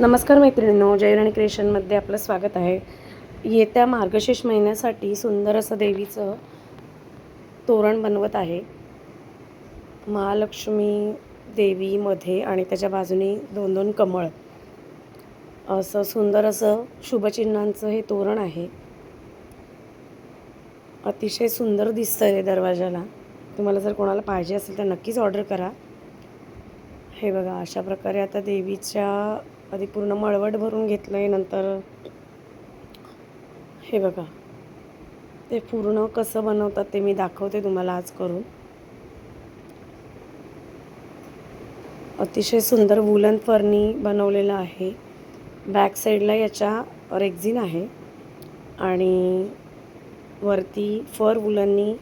नमस्कार मैत्रिणींनो जयराणी क्रिएशनमध्ये आपलं स्वागत आहे. येत्या मार्गशीर्ष महिन्यासाठी सुंदर असं देवीचं तोरण बनवत आहे. महालक्ष्मी देवीमध्ये आणि त्याच्या बाजूने दोन दोन कमळ. असं सुंदर असं शुभचिन्हांचं हे तोरण आहे. अतिशय सुंदर दिसतं आहे दरवाजाला. तुम्हाला जर कोणाला पाहिजे असेल तर नक्कीच ऑर्डर करा. हे बघा अशा प्रकारे आता देवीच्या आधी पूर्ण मळवट भरून घेतलं आहे नंतर हे बघा. ते पूर्ण कसं बनवतात ते मी दाखवते तुम्हाला आज करून. अतिशय सुंदर वुलन फर्नी बनवलेलं आहे. बॅक साईडला याच्या रेक्झिन आहे आणि वरती फर वुलननी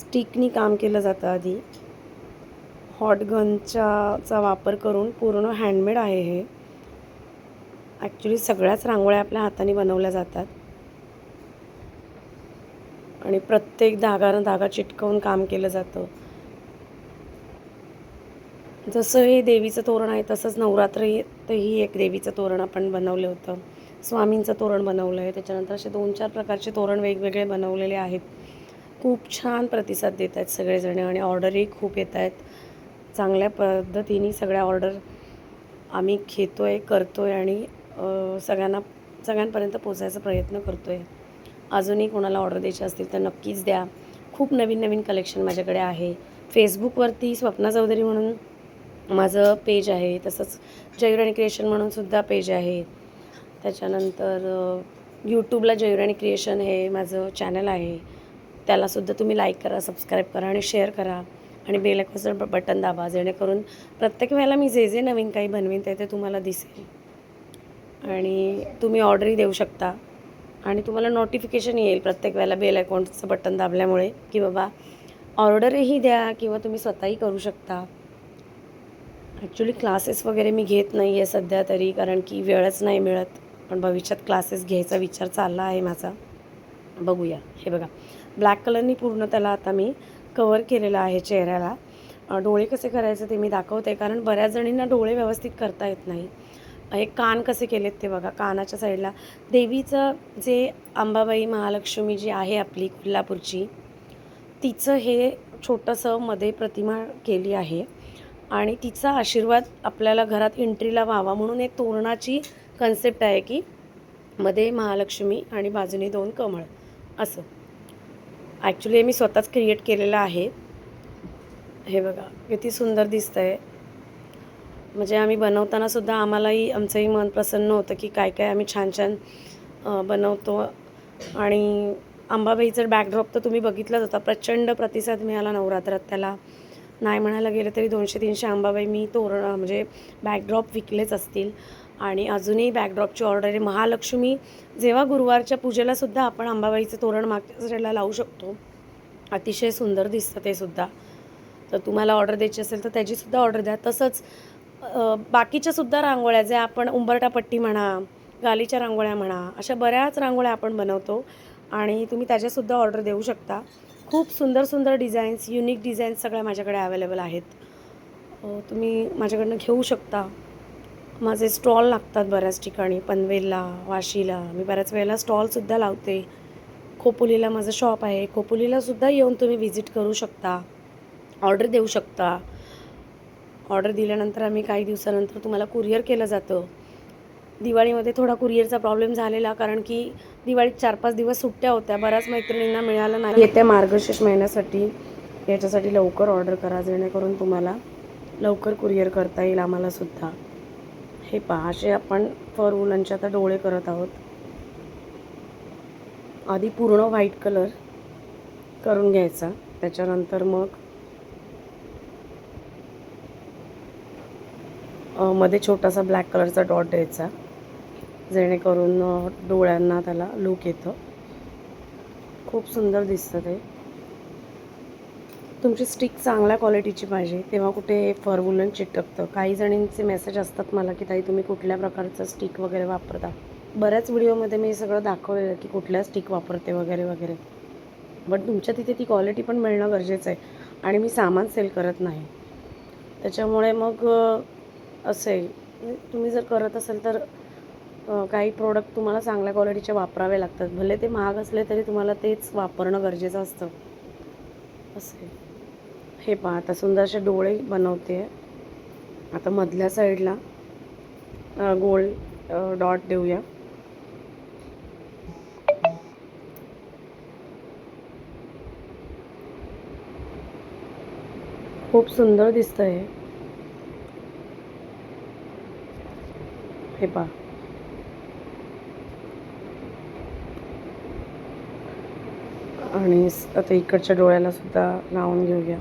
स्टिकनी काम केलं जातं आधी. हॉट गनच्या चा वापर करून पूर्ण हँडमेड आहे हे. ॲक्च्युली सगळ्याच रांगोळ्या आपल्या हाताने बनवल्या जातात. आणि प्रत्येक धागानं धागा चिटकवून काम केलं जातं. जसं हे देवीचं तोरण आहे तसंच नवरात्रीतही एक देवीचं तोरण आपण बनवलं होतं. स्वामींचं तोरण बनवलं आहे. त्याच्यानंतर असे दोन चार प्रकारचे तोरण वेगवेगळे बनवलेले आहेत. खूप छान प्रतिसाद देत आहेत सगळेजण आणि ऑर्डरही खूप येत आहेत. चांगल्या पद्धतीने सगळ्या ऑर्डर आम्ही घेतो आहे करतो आहे आणि सगळ्यांना सगळ्यांपर्यंत पोचायचा प्रयत्न करतो आहे अजूनही कोणाला ऑर्डर द्यायची असतील तर नक्कीच द्या. खूप नवीन नवीन कलेक्शन माझ्याकडे आहे. फेसबुकवरती स्वप्ना चौधरी म्हणून माझं पेज आहे. तसंच जयुराणी क्रिएशन म्हणून सुद्धा पेज आहे. त्याच्यानंतर यूट्यूबला जयुराणी क्रिएशन हे माझं चॅनल आहे. त्यालासुद्धा तुम्ही लाईक करा सबस्क्राईब करा आणि शेअर करा. आणि बेल आयकॉनचं बटन दाबा. जेणेकरून प्रत्येक वेळेला मी जे जे नवीन काही बनवीन ते ते तुम्हाला दिसेल. आणि तुम्ही ऑर्डरही देऊ शकता. आणि तुम्हाला नोटिफिकेशन येईल प्रत्येक वेळेला बेल अकाउंटचं बटन दाबल्यामुळे की बाबा ऑर्डरही द्या किंवा तुम्ही स्वतःही करू शकता. ॲक्च्युली क्लासेस वगैरे मी घेत नाही आहे सध्या तरी कारण की वेळच नाही मिळत. पण भविष्यात क्लासेस घ्यायचा विचार चालला आहे माझा. बघूया. हे बघा. ब्लॅक कलरनी पूर्ण त्याला आता मी कवर केलेलं आहे चेहऱ्याला. डोळे कसे करायचे ते मी दाखवते कारण बऱ्याच जणींना डोळे व्यवस्थित करता येत नाही. हे कान कसे केलेत ते बघा कानाच्या साईडला. देवीचं जे अंबाबाई महालक्ष्मी जी आहे आपली कोल्हापूरची तिचं हे छोटंसं मध्ये प्रतिमा केली आहे. आणि तिचा आशीर्वाद आपल्याला घरात एंट्रीला व्हावा म्हणून एक तोरणाची कन्सेप्ट आहे की मध्ये महालक्ष्मी आणि बाजूने दोन कमळ असं. ॲक्च्युली मी स्वतःच क्रिएट केलेलं आहे. हे बघा किती सुंदर दिसतं आहे म्हणजे आम्ही बनवतानासुद्धा आम्हालाही आमचंही मन प्रसन्न होतं की काय काय आम्ही छान छान बनवतो. आणि अंबाबाईचं बॅकड्रॉप तर तुम्ही बघितलंच होता. प्रचंड प्रतिसाद मिळाला नवरात्रात त्याला नाही म्हणायला गेलं तरी दोनशे तीनशे अंबाबाई मी तोरण म्हणजे बॅकड्रॉप विकलेच असतील. आणि अजूनही बॅकड्रॉपची ऑर्डर आहे. महालक्ष्मी जेव्हा गुरुवारच्या पूजेलासुद्धा आपण अंबाबाईचं तोरण मागच्या साईडला लावू शकतो. अतिशय सुंदर दिसतं ते सुद्धा. तर तुम्हाला ऑर्डर द्यायची असेल तर त्याचीसुद्धा ऑर्डर द्या. तसंच बाकीच्यासुद्धा बाकीच्या सुद्धा रांगोळ्या ज्या आपण उंबरटापट्टी म्हणा गालीच्या रांगोळ्या म्हणा अशा बऱ्याच रांगोळ्या आपण बनवतो आणि तुम्ही त्याच्यासुद्धा ऑर्डर देऊ शकता. खूप सुंदर सुंदर डिझाईन्स युनिक डिझाईन्स सगळ्या माझ्याकडे अवेलेबल आहेत. तुम्ही माझ्याकडनं घेऊ शकता. माझे स्टॉल लागतात बऱ्याच ठिकाणी पनवेलला वाशीला. मी बऱ्याच वेळेला स्टॉलसुद्धा लावते. खोपोलीला माझं शॉप आहे. खोपोलीलासुद्धा येऊन तुम्ही व्हिजिट करू शकता. ऑर्डर देऊ शकता. ऑर्डर दिल्यानंतर आम्ही काही दिवसानंतर तुम्हाला कुरिअर केलं जातं. दिवाळीमध्ये थोडा कुरिअरचा प्रॉब्लेम झालेला कारण की दिवाळीत चार पाच दिवस सुट्ट्या होत्या. बऱ्याच मैत्रिणींना मिळालं नाही. येत्या मार्गशीर्ष महिन्यासाठी याच्यासाठी लवकर ऑर्डर करा जेणेकरून तुम्हाला लवकर कुरिअर करता येईल आम्हालासुद्धा हे पहा असे आपण फर उलनचे आता डोळे करत आहोत. आधी पूर्ण व्हाईट कलर करून घ्यायचा. त्याच्यानंतर मग मध्ये छोटासा ब्लॅक कलरचा डॉट द्यायचा जेणेकरून डोळ्यांना त्याला लूक येतं. खूप सुंदर दिसतं ते. तुमची स्टिक चांगल्या क्वालिटीची पाहिजे. तेव्हा कुठे फर वुलन चिटकतं. काही जणींचे मेसेज असतात मला की ताई तुम्ही कुठल्या प्रकारचं स्टिक वगैरे वापरता? बऱ्याच व्हिडिओमध्ये मी सगळं दाखवलेलं की कुठल्या स्टिक वापरते? वगैरे वगैरे. बट तुमच्या तिथे ती क्वालिटी पण मिळणं गरजेचं आहे. आणि मी सामान सेल करत नाही. त्याच्यामुळे मग असेल. तुम्ही जर करत असाल तर काही प्रोडक्ट तुम्हाला चांगल्या क्वालिटीचे वापरावे लागतात. भले ते महाग असले तरी तुम्हाला तेच वापरणं गरजेचं असतं. असं आहे. हे पहा आता सुंदरसे डोळे बनवते आता मधल्या साईडला गोल डॉट देऊया. खूप सुंदर दिसतं आहे हे पहा. आणि आता इकडच्या डोळ्याला सुद्धा लावून घेऊया.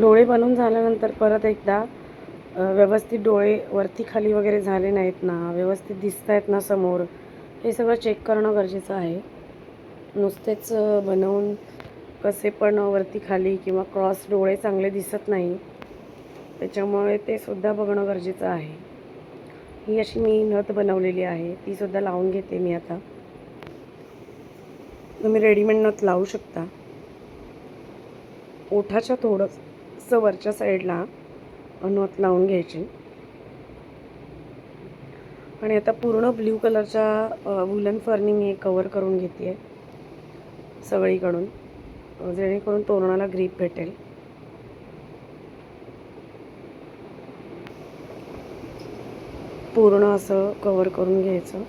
डोळे बनवून झाल्यानंतर परत एकदा व्यवस्थित डोळे वरती खाली वगैरे झाले नाहीत ना व्यवस्थित दिसत आहेत ना समोर हे सगळं चेक करणं गरजेचं आहे. नुसतेच बनवून कसे पण वरती खाली किंवा क्रॉस डोळे चांगले दिसत नाही. त्याच्यामुळे ते सुद्धा बघणं गरजेचं आहे. ही अशी मी नथ बनवलेली आहे. ती सुद्धा लावून घेते मी आता. तुम्ही रेडीमेड नथ लावू शकता. ओठाच्या थोडंसं वरच्या साईडला नथ लावून घ्यायची. आणि आता पूर्ण ब्ल्यू कलरच्या वुलन फरनी मी कवर करून घेते आहे सगळीकडून. जेणेकरून तोरणाला ग्रीप भेटेल. पूर्ण असं कवर करून घ्यायचं.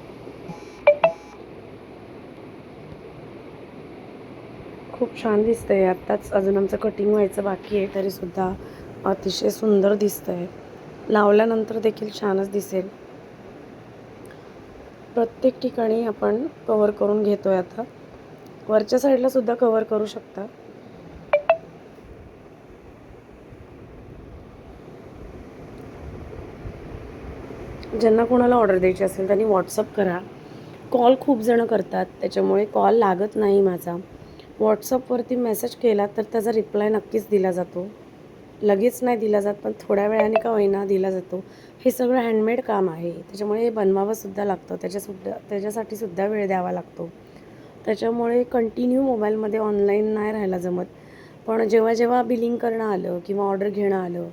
खूप छान दिसतंय. आत्ताच अजून आमचं कटिंग व्हायचं बाकी आहे तरीसुद्धा अतिशय सुंदर दिसतंय. लावल्यानंतर देखील छानच दिसेल. प्रत्येक ठिकाणी आपण कवर करून घेतोय आता. वरच्या साईडला सुद्धा कवर करू शकता. ज्यांना कोणाला ऑर्डर द्यायची असेल त्यांनी व्हॉट्सअप करा. कॉल खूप जणं करतात त्याच्यामुळे कॉल लागत नाही माझा. व्हॉट्सअपवरती मेसेज केला तर त्याचा रिप्लाय नक्कीच दिला जातो. लगेच नाही दिला जात पण थोड्या वेळाने का होईना दिला जातो. हे सगळं हँडमेड काम आहे. त्याच्यामुळे हे बनवावंसुद्धा लागतं. त्याच्यासुद्धा त्याच्यासाठी सुद्धा वेळ द्यावा लागतो. त्याच्यामुळे कंटिन्यू मोबाईलमध्ये ऑनलाईन नाही राहायला जमत. पण जेव्हा जेव्हा बिलिंग करणं आलं किंवा ऑर्डर घेणं आलं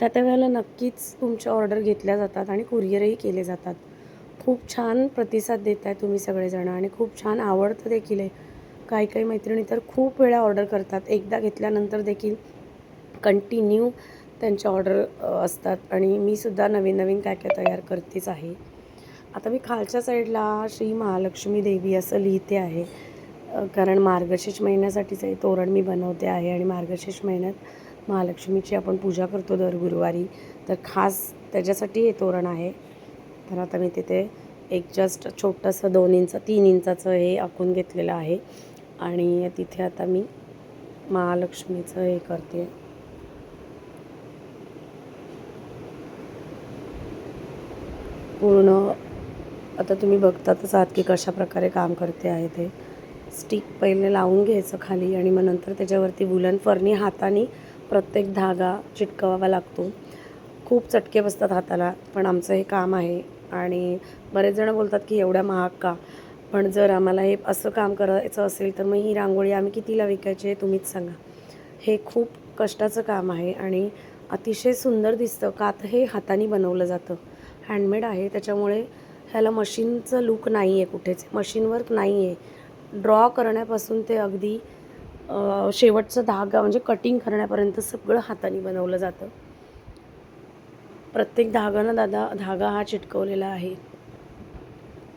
त्या त्या वेळेला नक्कीच तुमच्या ऑर्डर घेतल्या जातात आणि कुरिअरही केले जातात. खूप छान प्रतिसाद देत आहे तुम्ही सगळेजण आणि खूप छान आवडतं देखील आहे. काही काही मैत्रिणी तर खूप वेळा ऑर्डर करतात. एकदा घेतल्यानंतर देखील कंटिन्यू त्यांच्या ऑर्डर असतात आणि मी सुद्धा नवीन नवीन काय काय तयार करतेच आहे. आता मी खालच्या साईडला श्री महालक्ष्मी देवी असं लिहिते आहे. कारण मार्गशीर्ष महिन्यासाठीच हे तोरण मी बनवते आहे आणि मार्गशीर्ष महिन्यात महालक्ष्मीची आपण पूजा करतो दर गुरुवारी. तर खास त्याच्यासाठी हे तोरण आहे. तर आता मी तिथे एक जस्ट छोटंसं दोन इंच तीन इंचाचं हे आखून घेतलेलं आहे. आणि तिथे आता मी महालक्ष्मीचं हे करते. पूर्ण आता तुम्ही बघतातच आहात की कशा प्रकारे काम करते आहे ते. स्टिक पहिले लावून घ्यायचं खाली आणि मग नंतर त्याच्यावरती वुलन फरनी हाताने प्रत्येक धागा चिटकवावा लागतो. खूप चटके बसतात हाताला पण आमचं हे काम आहे. आणि बरेच जण बोलतात की एवढ्या महाग का? पण जर आम्हाला हे असं काम करायचं असेल तर मग ही रांगोळी आम्ही कितीला विकायची हे तुम्हीच सांगा. हे खूप कष्टाचं काम आहे आणि अतिशय सुंदर दिसतं. कात हे हाताने बनवलं जातं. हँडमेड आहे त्याच्यामुळे ह्याला मशीनचं लूक नाही आहे कुठेच. मशीन वर्क नाही आहे ड्रॉ करण्यापासून ते अगदी शेवटचा धागा म्हणजे कटिंग करण्यापर्यंत सगळं हाताने बनवलं जातं. प्रत्येक धागानं दादा धागा हा चिटकवलेला आहे.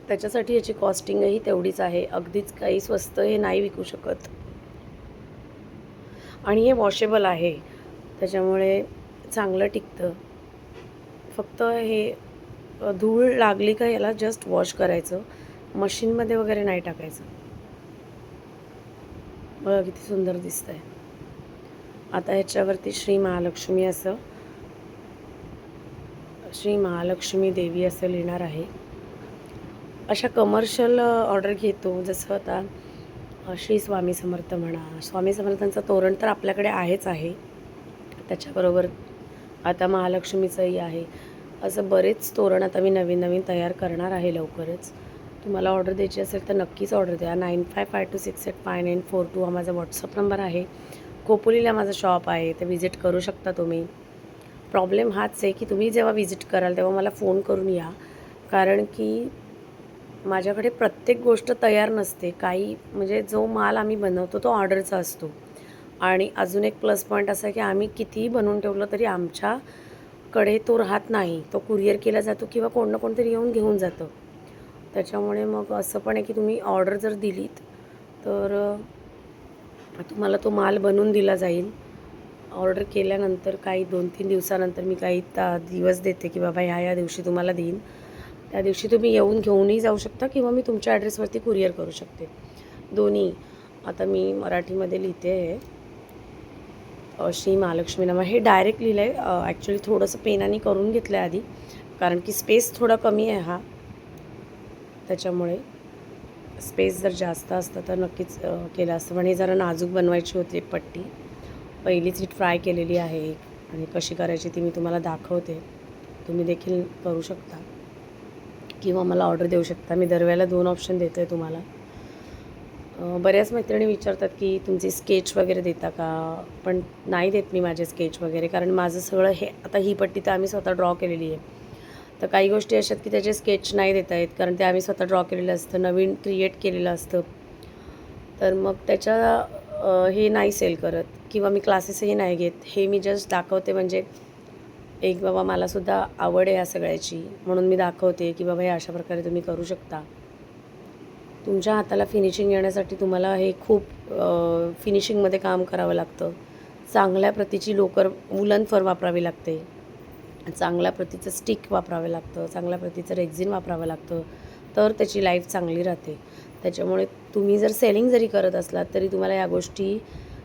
त्याच्यासाठी याची कॉस्टिंगही तेवढीच आहे. अगदीच काही स्वस्त हे नाही विकू शकत. आणि हे वॉशेबल आहे. त्याच्यामुळे चांगलं टिकतं. फक्त हे धूळ लागली का याला जस्ट वॉश करायचं. मशीनमध्ये वगैरे नाही टाकायचं. बघा किती सुंदर आहे आता ह्याच्यावरती श्री महालक्ष्मी असं श्री महालक्ष्मी देवी असं लिहिणार आहे. अशा कमर्शियल ऑर्डर घेतो. जसं आता श्री स्वामी समर्थ म्हणा. स्वामी समर्थांचं तोरण तर आपल्याकडे आहेच आहे. त्याच्याबरोबर आता महालक्ष्मीचंही आहे. असं बरेच तोरण आता मी नवीन नवीन तयार करणार आहे लवकरच. तुम्हाला ऑर्डर द्यायची असेल तर नक्कीच ऑर्डर द्या. Nine five five two six eight five nine four two हा माझा व्हॉट्सअप नंबर आहे. खोपोलीला माझं शॉप आहे. ते व्हिजिट करू शकता तुम्ही. प्रॉब्लेम हाच आहे की तुम्ही जेव्हा व्हिजिट कराल तेव्हा मला फोन करून या. कारण की माझ्याकडे प्रत्येक गोष्ट तयार नसते. काही म्हणजे जो माल आम्ही बनवतो तो ऑर्डरचा असतो. आणि अजून एक प्लस पॉईंट असा आहे की आम्ही कितीही बनवून ठेवलं तरी आमच्याकडे तो राहत नाही. तो कुरिअर केला जातो किंवा कोण ना कोणतरी येऊन घेऊन जातं. त्याच्यामुळे मग असं पण आहे की तुम्ही ऑर्डर जर दिलीत तर तुम्हाला तो माल बनवून दिला जाईल. ऑर्डर केल्यानंतर काही दोन तीन दिवसानंतर मी काही ता दिवस देते की बाबा ह्या या दिवशी तुम्हाला देईन. त्या दिवशी तुम्ही येऊन घेऊनही जाऊ शकता किंवा मी तुमच्या ॲड्रेसवरती कुरिअर करू शकते. दोन्ही. आता मी मराठीमध्ये लिहिते आहे. श्री महालक्ष्मी नामा. हे डायरेक्ट लिहिलं आहे ॲक्च्युली थोडंसं पेनाने करून घेतलं आहे आधी. कारण की स्पेस थोडा कमी आहे हा. त्याच्यामुळे स्पेस जर जास्त असतं तर नक्कीच केलं असतं. पण हे जरा नाजूक बनवायची होती पट्टी. पहिलीच ही फ्राय केलेली आहे आणि कशी करायची ती मी तुम्हाला दाखवते. तुम्ही देखील करू शकता. किंवा मला ऑर्डर देऊ शकता. मी दरवेळेला दोन ऑप्शन देते तुम्हाला. बऱ्याच मैत्रिणी विचारतात की तुमचे स्केच वगैरे देता का? पण नाही देत मी माझे स्केच वगैरे. कारण माझं सगळं हे आता ही पट्टी तर आम्ही स्वतः ड्रॉ केलेली आहे. तर काही गोष्टी अशा आहेत की त्याचे स्केच नाही देता येत कारण ते आम्ही स्वतः ड्रॉ केलेलं असतं नवीन क्रिएट केलेलं असतं. तर मग त्याच्या हे नाही सेल करत किंवा मी क्लासेसही नाही घेत. हे मी जस्ट दाखवते म्हणजे एक बाबा मलासुद्धा आवड आहे या सगळ्याची म्हणून मी दाखवते की बाबा हे अशा प्रकारे तुम्ही करू शकता. तुमच्या हाताला फिनिशिंग येण्यासाठी तुम्हाला हे खूप फिनिशिंगमध्ये काम करावं लागतं. चांगल्या प्रतीची लोकर वुलन फर वापरावी लागते. चांगल्या प्रतीचं स्टिक वापरावं लागतं चांगल्या प्रतीचं रेक्झिन वापरावं लागतं तर त्याची लाईफ चांगली राहते. त्याच्यामुळे तुम्ही जर सेलिंग जरी करत असलात तरी तुम्हाला या गोष्टी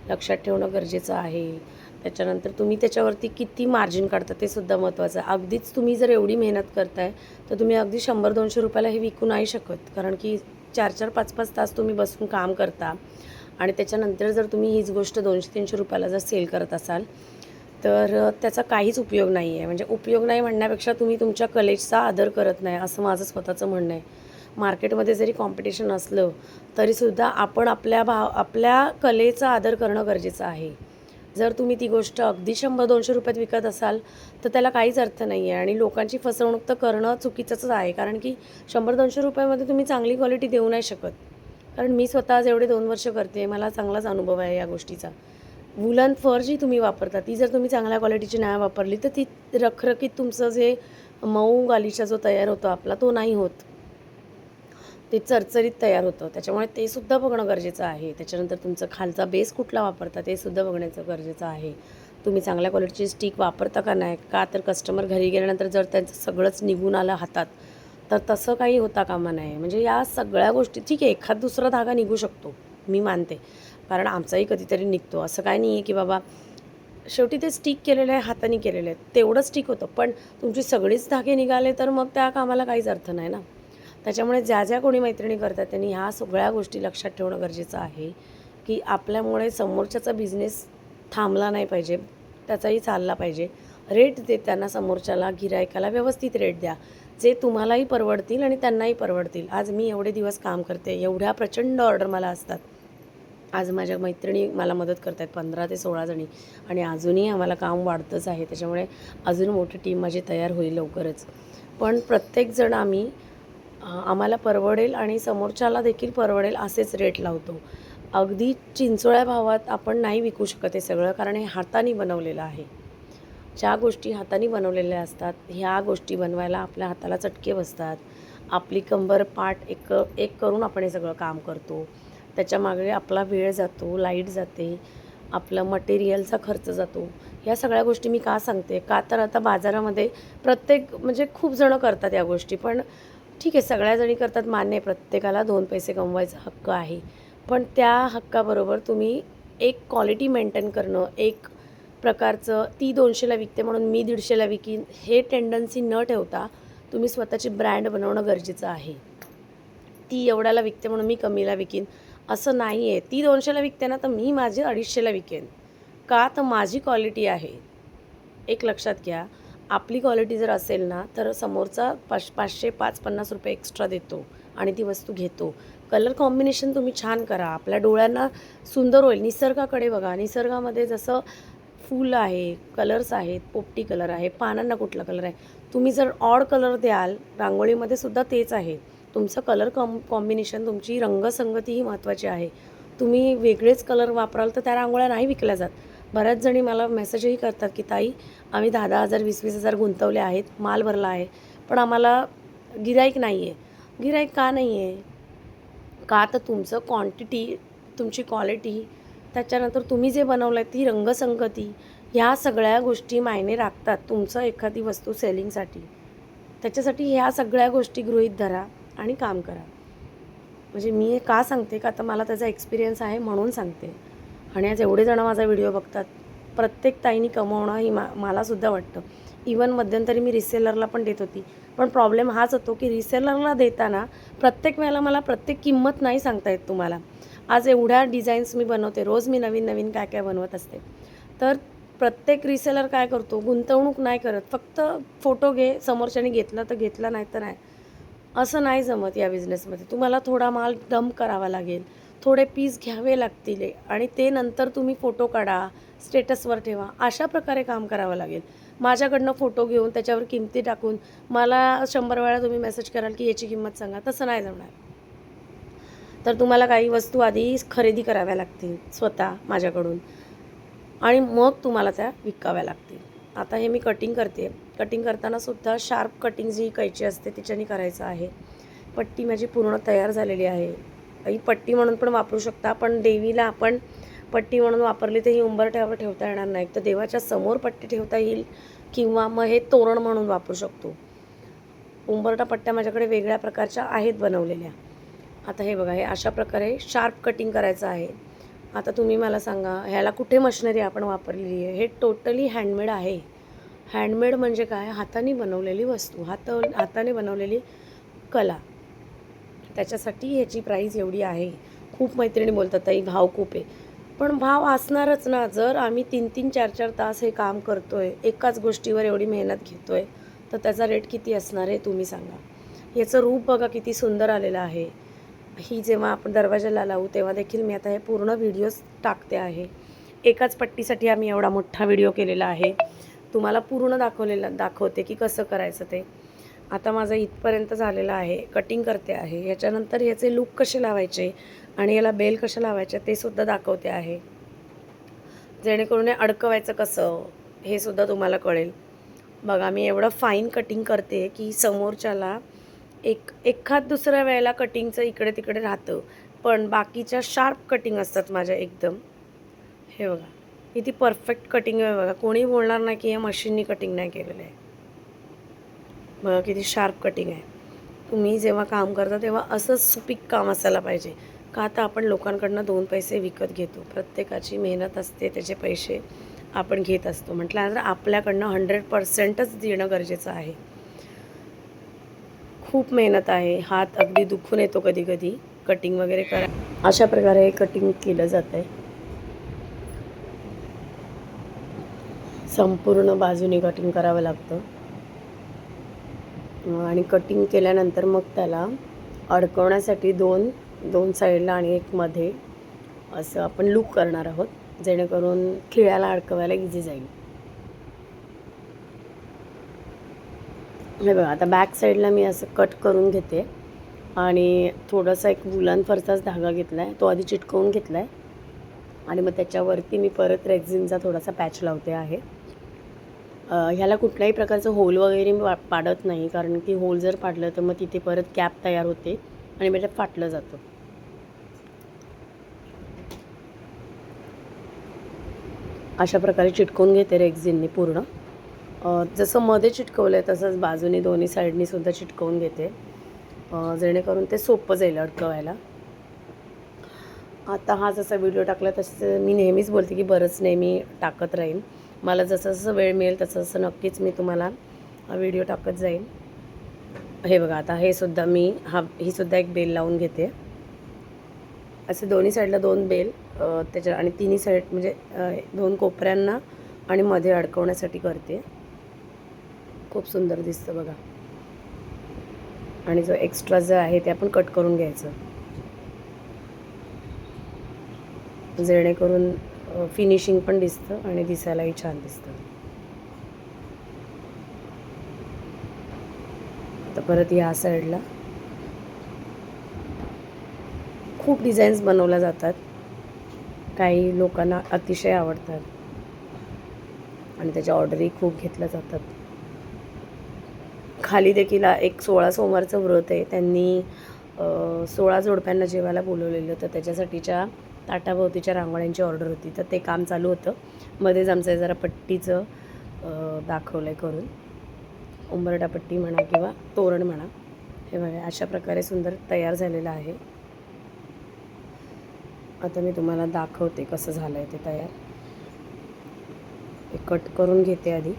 लक्षात ठेवणं गरजेचं आहे. त्याच्यानंतर तुम्ही त्याच्यावरती किती मार्जिन काढता ते सुद्धा महत्त्वाचं आहे. अगदीच तुम्ही जर एवढी मेहनत करताय तर तुम्ही अगदी शंभर दोनशे रुपयाला हे विकू नाही शकत. कारण की चार चार पाच पाच तास तुम्ही बसून काम करता आणि त्याच्यानंतर जर तुम्ही हीच गोष्ट दोनशे तीनशे रुपयाला जर सेल करत असाल तर त्याचा काहीच उपयोग नाही आहे म्हणजे उपयोग नाही म्हणण्यापेक्षा तुम्ही तुमच्या कलेचा आदर करत नाही असं माझं स्वतःचं म्हणणं आहे. मार्केटमध्ये जरी कॉम्पिटिशन असलं तरीसुद्धा आपण आपल्या भाव आपल्या कलेचा आदर करणं गरजेचं आहे. जर तुम्ही ती गोष्ट अगदी शंभर दोनशे रुपयात विकत असाल तर त्याला काहीच अर्थ नाही आहे आणि लोकांची फसवणूक तर करणं चुकीचंच आहे कारण की शंभर दोनशे रुपयामध्ये तुम्ही चांगली क्वालिटी देऊ नाही शकत. कारण मी स्वतः आज एवढे दोन वर्ष करते मला चांगलाच अनुभव आहे या गोष्टीचा. वुलन फर जी तुम्ही वापरता ती जर तुम्ही चांगल्या क्वालिटीची नाही वापरली तर ती रखरखीत तुमचं जे मऊ गालीचा जो तयार होतो आपला तो नाही होत. ते चरचरीत तयार होतं. त्याच्यामुळे ते सुद्धा बघणं गरजेचं आहे. त्याच्यानंतर तुमचं खालचा बेस कुठला वापरता ते सुद्धा बघण्याचं गरजेचं आहे. तुम्ही चांगल्या क्वालिटीची स्टिक वापरता का नाही का तर कस्टमर घरी गेल्यानंतर जर त्यांचं सगळंच निघून आलं हातात तर तसं काही होता कामा नाही म्हणजे या सगळ्या गोष्टी ठीक आहे एखाद दुसरा धागा निघू शकतो मी मानते. कारण आमचाही कधीतरी निघतो. असं काय नाही आहे की बाबा शेवटी ते स्टिक केलेलं आहे हाताने केलेलं आहे. तेवढंच स्टिक होतं. पण तुमची सगळीच धागे निघाले तर मग त्या कामाला काहीच अर्थ नाही ना. त्याच्यामुळे ज्या ज्या कोणी मैत्रिणी करतात त्यांनी ह्या सगळ्या गोष्टी लक्षात ठेवणं गरजेचं आहे की आपल्यामुळे समोरच्याचा बिझनेस थांबला नाही पाहिजे. त्याचाही चालला पाहिजे. रेट देताना समोरच्याला गिरायकाला व्यवस्थित रेट द्या. जे तुम्हालाही परवडतील आणि त्यांनाही परवडतील. आज मी एवढे दिवस काम करते एवढ्या प्रचंड ऑर्डर मला असतात. आज माझ्या मैत्रिणी मला मदत करत आहेत पंधरा ते सोळा जणी. आणि अजूनही आम्हाला काम वाढतंच आहे त्याच्यामुळे अजून मोठी टीम माझी तयार होईल लवकरच. पण प्रत्येकजण आम्ही आम्हाला परवडेल आणि समोरच्याला देखील परवडेल असेच रेट लावतो. अगदी चिंचोळ्या भावात आपण नाही विकू शकत हे सगळं कारण हे हाताने बनवलेलं आहे. ज्या गोष्टी हाताने बनवलेल्या असतात ह्या गोष्टी बनवायला आपल्या हाताला चटके बसतात. आपली कंबर पाठ एक एक करून आपण हे सगळं काम करतो. त्याच्यामागे आपला वेळ जातो लाइट जाते आपलं मटेरियलचा खर्च जातो. या सगळ्या गोष्टी मी का सांगते? का तर आता बाजारामध्ये प्रत्येक म्हणजे खूप जणं करतात या गोष्टी पण ठीक आहे सगळ्याजणी करतात मान्य आहे प्रत्येकाला दोन पैसे कमवायचा हक्क आहे. पण त्या हक्काबरोबर तुम्ही एक क्वालिटी मेंटेन करणं एक प्रकारचं ती दोनशेला विकते म्हणून मी दीडशेला विकीन हे टेंडन्सी न ठेवता तुम्ही स्वतःची ब्रँड बनवणं गरजेचं आहे. ती एवढ्याला विकते म्हणून मी कमीला विकीन. असं नाही आहे ती दोनशेला विकते ना तर मी माझे अडीचशेला विकेन. का? तर माझी क्वालिटी आहे. एक लक्षात घ्या. आपली क्वालिटी जर असेल ना तर समोरचा पाच पाचशे पाच पन्नास रुपये एक्स्ट्रा देतो आणि ती वस्तू घेतो. कलर कॉम्बिनेशन तुम्ही छान करा. आपल्या डोळ्यांना सुंदर होईल. निसर्गाकडे बघा. निसर्गामध्ये जसं फूल आहे कलर्स आहेत पोपटी कलर आहे पानांना कुठला कलर आहे. तुम्ही जर ऑड कलर द्याल रांगोळीमध्ये सुद्धा तेच आहे. तुमचं कलर कॉम कॉम्बिनेशन तुमची रंगसंगती ही महत्त्वाची आहे. तुम्ही वेगळेच कलर वापराल तर त्या रांगोळ्या नाही विकल्या जात. बऱ्याच जणी मला मेसेजही करतात की ताई आम्ही दहा दहा हजार वीस वीस हजार गुंतवले आहेत माल भरला आहे पण आम्हाला गिराईक नाही आहे गिराईक का नाही आहे का तर तुमचं क्वांटिटी तुमची क्वालिटी त्याच्यानंतर तुम्ही जे बनवलं आहे ती रंगसंगती ह्या सगळ्या गोष्टी मायने राखतात तुमचं एखादी वस्तू सेलिंगसाठी त्याच्यासाठी ह्या सगळ्या गोष्टी गृहीत धरा. आणि काम करा. म्हणजे मी हे का सांगते? का आता मला त्याचा एक्सपिरियन्स आहे म्हणून सांगते. आणि आज एवढे जण माझा व्हिडिओ बघतात. प्रत्येक ताईनी कमवणं ही मा मलासुद्धा वाटतं. इवन मध्यंतरी मी रिसेलरला पण देत होती. पण प्रॉब्लेम हाच होतो की रिसेलरला देताना प्रत्येक वेळेला मला प्रत्येक किंमत नाही सांगता येत तुम्हाला. आज एवढ्या डिझाईन्स मी बनवते. रोज मी नवीन नवीन काय काय बनवत असते. तर प्रत्येक रिसेलर काय करतो? गुंतवणूक नाही करत. फक्त फोटो घे. समोरच्याने घेतला तर घेतला नाही तर नाही. असं नाही जमत या बिझनेसमध्ये तुम्हाला थोडा माल डंप करावा लागेल. थोडे पीस घ्यावे लागतील आणि ते नंतर तुम्ही फोटो काढा स्टेटसवर ठेवा. अशा प्रकारे काम करावं लागेल. माझ्याकडनं फोटो घेऊन त्याच्यावर किमती टाकून मला शंभर वेळा तुम्ही मेसेज कराल की याची किंमत सांगा. तसं नाही जमणार. तर तुम्हाला काही वस्तू आधी खरेदी कराव्या लागतील स्वतः माझ्याकडून. आणि मग तुम्हाला त्या विकाव्या लागतील. आता हे मी कटिंग करते. कटिंग करतानासुद्धा शार्प कटिंग जी कैची असते तिच्याने करायचं आहे. पट्टी माझी पूर्ण तयार झालेली आहे. ही पट्टी म्हणून पण वापरू शकता पण देवीला आपण पट्टी म्हणून वापरली तर ही उंबरठ्यावर ठेवता येणार नाही. तर देवाच्या समोर पट्टी ठेवता येईल किंवा मग हे तोरण म्हणून वापरू शकतो. उंबरटा पट्ट्या माझ्याकडे वेगळ्या प्रकारच्या आहेत बनवलेल्या. आता हे बघा हे अशा प्रकारे शार्प कटिंग करायचं आहे. आता तुम्ही मला सांगा ह्याला कुठे मशिनरी आपण वापरलेली आहे? हे टोटली हँडमेड आहे. हँडमेड म्हणजे काय? हाताने बनवलेली वस्तू. हात हाताने बनवलेली कला. त्याच्यासाठी ह्याची प्राईस एवढी आहे. खूप मैत्रिणी बोलतात ताई भाव खूप आहे. पण भाव असणारच ना. जर आम्ही तीन तीन चार चार तास हे काम करतो आहे एकाच गोष्टीवर एवढी मेहनत घेतो आहे तर त्याचा रेट किती असणार आहे तुम्ही सांगा. याचं रूप बघा किती सुंदर आलेलं आहे. ही जेव्हा आपण दरवाजाला लावू तेव्हा देखील मी आता हे पूर्ण व्हिडिओज टाकते आहे. एकाच पट्टीसाठी आम्ही एवढा मोठा व्हिडिओ केलेला आहे. तुम्हाला पूर्ण दाखवलेला दाखवते की कसं करायचं ते. आता माझं इथपर्यंत झालेलं आहे कटिंग करते आहे. याच्यानंतर याचे लूक कसे लावायचे आणि याला बेल कशा लावायच्या ते सुद्धा दाखवते आहे. जेणेकरून हे अडकवायचं कसं हे सुद्धा तुम्हाला कळेल. बघा मी एवढं फाईन कटिंग करते की समोरच्याला एक एखाद दुसऱ्या वेळेला कटिंगचं इकडे तिकडे राहतं. पण बाकीच्या शार्प कटिंग असतात माझ्या एकदम. हे बघा. किती परफेक्ट कटिंग आहे बघा. कोणी बोलणार नाही की या मशीननी कटिंग नाही केलेलं आहे. बघा किती शार्प कटिंग आहे. तुम्ही जेव्हा काम करता तेव्हा असंच सुपीक काम असायला पाहिजे. का तर आपण लोकांकडनं दोन पैसे विकत घेतो. प्रत्येकाची मेहनत असते त्याचे पैसे आपण घेत असतो. म्हटल्यानंतर आपल्याकडनं हंड्रेड पर्सेंटच देणं गरजेचं आहे. खूप मेहनत आहे. हात अगदी दुखून येतो कधी कधी कटिंग वगैरे करा. अशा प्रकारे कटिंग केलं जातं आहे संपूर्ण बाजूने कटिंग करावं लागतं. आणि कटिंग केल्यानंतर मग त्याला अडकवण्यासाठी दोन दोन साईडला आणि एक मध्ये असं आपण लूक करणार आहोत. जेणेकरून खिळ्याला अडकवायला इझी जाईल. हे बघा आता बॅक साईडला मी असं कट करून घेते. आणि थोडासा एक वुलन फरसाच धागा घेतला आहे तो आधी चिटकवून घेतला आहे आणि मग त्याच्यावरती मी परत रेक्झिनचा थोडासा पॅच लावते आहे. ह्याला कुठल्याही प्रकारचं होल वगैरे मी वा- पाडत नाही. कारण की होल जर पाडलं तर मग तिथे परत कॅप तयार होते. आणि मग ते फाटलं जातं. अशा प्रकारे चिटकवून घेते रेक्झिनने पूर्ण. जसं मध्ये चिटकवलं आहे तसंच बाजूने दोन्ही साईडनी सुद्धा चिटकवून घेते. जेणेकरून ते सोपं जाईल अडकवायला. आता हा जसा व्हिडिओ टाकला तसं मी नेहमीच बोलते की बरंच नेहमी टाकत राहीन. मला जसं जसं वेळ मिळेल तसं तसं नक्कीच मी तुम्हाला व्हिडिओ टाकत जाईन. हे बघा आता हे सुद्धा मी हा ही सुद्धा एक बेल लावून घेते. असे दोन्ही साईडला दोन बेल त्याच्या आणि तिन्ही साईड म्हणजे दोन कोपऱ्यांना आणि मध्ये अडकवण्यासाठी करते. खूप सुंदर दिसतं बघा. आणि जो एक्स्ट्रा जे आहे ते आपण कट करून घ्यायचं. जेणेकरून फिनिशिंग पण दिसतं आणि दिसायलाही छान दिसतं. तर परत या साईडला खूप डिझाईन्स बनवल्या जातात. काही लोकांना अतिशय आवडतात. आणि त्याच्या ऑर्डरही खूप घेतल्या जातात. खाली देखील एक सोळा सोमवारचं व्रत आहे. त्यांनी सोळा जोडप्यांना जेवायला बोलवलेलं होतं. त्याच्यासाठीच्या ताटाभोवतीच्या रांगोळ्यांची ऑर्डर होती. तर ते काम चालू होतं. मध्येच आमचं जरा पट्टीचं दाखवलं आहे करून. उंबरटा पट्टी म्हणा किंवा तोरण म्हणा. हे बघा अशा प्रकारे सुंदर तयार झालेलं आहे. आता मी तुम्हाला दाखवते कसं झालं आहे ते तयार. हे कट करून घेते आधी.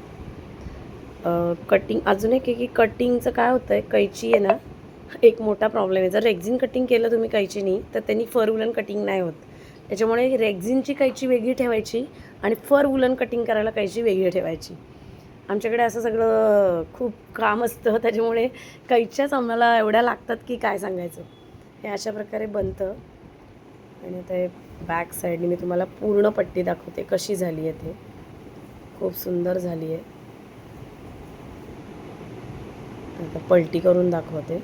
कटिंग अजून एक आहे की कटिंगचं काय होतं आहे कैची आहे ना एक मोठा प्रॉब्लेम आहे. जर रेग्झिन कटिंग केलं तुम्ही कैचीनी तर त्यांनी फर उलन कटिंग नाही होत. त्याच्यामुळे रेग्झिनची कैची वेगळी ठेवायची आणि फर उलन कटिंग करायला कैची वेगळी ठेवायची. आमच्याकडे असं सगळं खूप काम असतं त्याच्यामुळे कैच्याच आम्हाला एवढ्या लागतात की काय सांगायचं. हे अशा प्रकारे बनतं. आणि आता हे बॅक साईडने मी तुम्हाला पूर्ण पट्टी दाखवते कशी झाली आहे ते. खूप सुंदर झाली आहे आता पलटी करून दाखवते.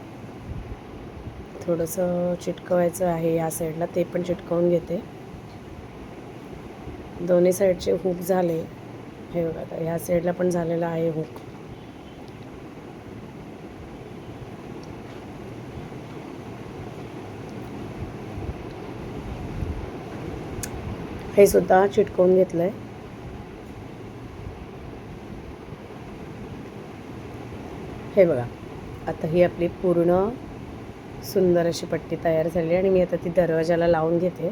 थोडंसं चिटकवायचं आहे या साईडला ते पण चिटकवून घेते. दोन्ही साईडचे हुक झाले. हे बघा आता ह्या साईडला पण झालेला आहे हुक. हे सुद्धा चिटकवून घेतलं आहे हे बघा आता ही आपली पूर्ण सुंदर अशी पट्टी तयार झाली आणि मी आता ती दरवाजाला लावून घेते.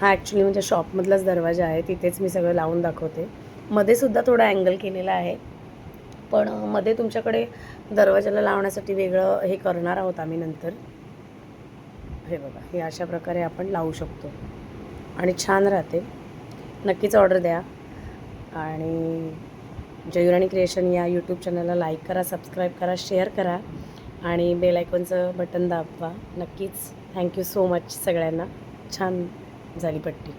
हा ॲक्च्युली म्हणजे शॉपमधलाच दरवाजा आहे तिथेच मी सगळं लावून दाखवते. मध्ये सुद्धा थोडा अँगल केलेला आहे पण मध्ये तुमच्याकडे दरवाजाला लावण्यासाठी वेगळं हे करणार आहोत आम्ही नंतर. हे बघा हे अशा प्रकारे आपण लावू शकतो. आणि छान राहते. नक्कीच ऑर्डर द्या. आणि जयुराणी क्रिएशन या यूट्यूब चॅनलला लाईक करा सबस्क्राईब करा शेअर करा आणि बेल आयकॉनचं बटन दाबवा. नक्कीच. थँक्यू सो मच सगळ्यांना. छान झाली पट्टी.